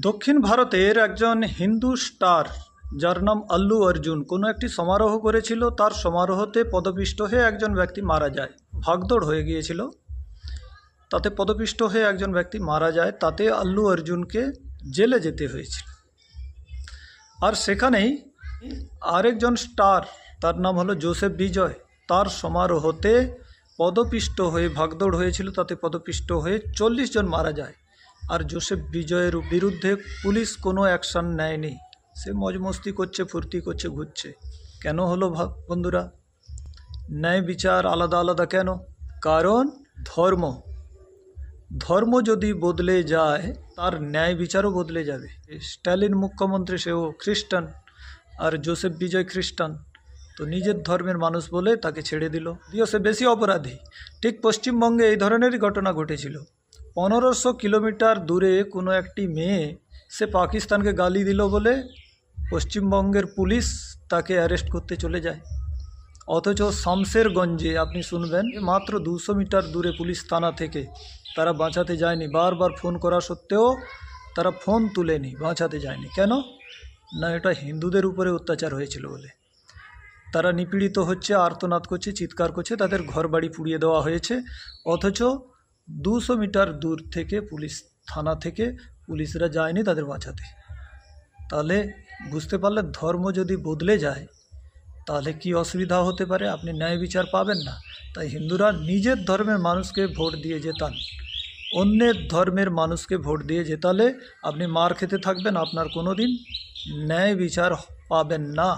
দক্ষিণ ভারতের একজন হিন্দু স্টার, যার নাম আল্লু অর্জুন, কোনো একটি সমারোহ করেছিল, তার সমারোহতে পদপিষ্ট হয়ে একজন ব্যক্তি মারা যায়, ভাগদৌড় হয়ে গিয়েছিল। তাতে পদপিষ্ট হয়ে একজন ব্যক্তি মারা যায়, তাতে আল্লু অর্জুনকে জেলে যেতে হয়েছিল। আর সেখানেই আরেকজন স্টার, তার নাম হলো জোসেফ বিজয়, তার সমারোহতে পদপিষ্ট হয়ে ভাগদৌড় হয়েছিল, তাতে পদপিষ্ট হয়ে চল্লিশ জন মারা যায়। আর জোসেফ বিজয়ের বিরুদ্ধে পুলিশ কোনো অ্যাকশন নেয়নি। সে মজমস্তি করছে, ফুর্তি করছে, ঘুরছে। কেন হলো বন্ধুরা? ন্যায় বিচার আলাদা আলাদা কেন? কারণ ধর্ম। ধর্ম যদি বদলে যায়, তার ন্যায় বিচারও বদলে যাবে। স্ট্যালিন মুখ্যমন্ত্রী সেও খ্রিস্টান আর জোসেফ বিজয় খ্রিস্টান। তো নিজের ধর্মের মানুষ বলে তাকে ছেড়ে দিল। দিও সে বেশি অপরাধী, ঠিক পশ্চিমবঙ্গে এই ধরনেরই ঘটনা ঘটেছিল। পনেরোশো কিলোমিটার দূরে কোনো একটি মেয়ে সে পাকিস্তানকে গালি দিল বলে পশ্চিমবঙ্গের পুলিশ তাকে অ্যারেস্ট করতে চলে যায়। অথচ শামশেরগঞ্জে, আপনি শুনবেন, মাত্র দুশো মিটার দূরে পুলিশ থানা থেকে তারা বাঁচাতে যায়নি। বারবার ফোন করা সত্ত্বেও তারা ফোন তুলেনি, বাঁচাতে যায়নি। কেন? না, এটা হিন্দুদের উপরে অত্যাচার হয়েছিল বলে। তারা নিপীড়িত হচ্ছে, আর্তনাদ করছে, চিৎকার করছে, তাদের ঘর বাড়ি পুড়িয়ে দেওয়া হয়েছে। অথচ দুশো মিটার দূর থেকে পুলিশ থানা থেকে পুলিশরা যায়নি তাদের বাঁচাতে। তাহলে বুঝতে পারলে ধর্ম যদি বদলে যায়, তাহলে কি অসুবিধা হতে পারে? আপনি ন্যায় বিচার পাবেন না। তাই হিন্দুরা নিজের ধর্মের মানুষকে ভোট দিয়ে জেতান। অন্যের ধর্মের মানুষকে ভোট দিয়ে জেতালে আপনি মার খেতে থাকবেন, আপনার কোনো দিন ন্যায় বিচার পাবেন না।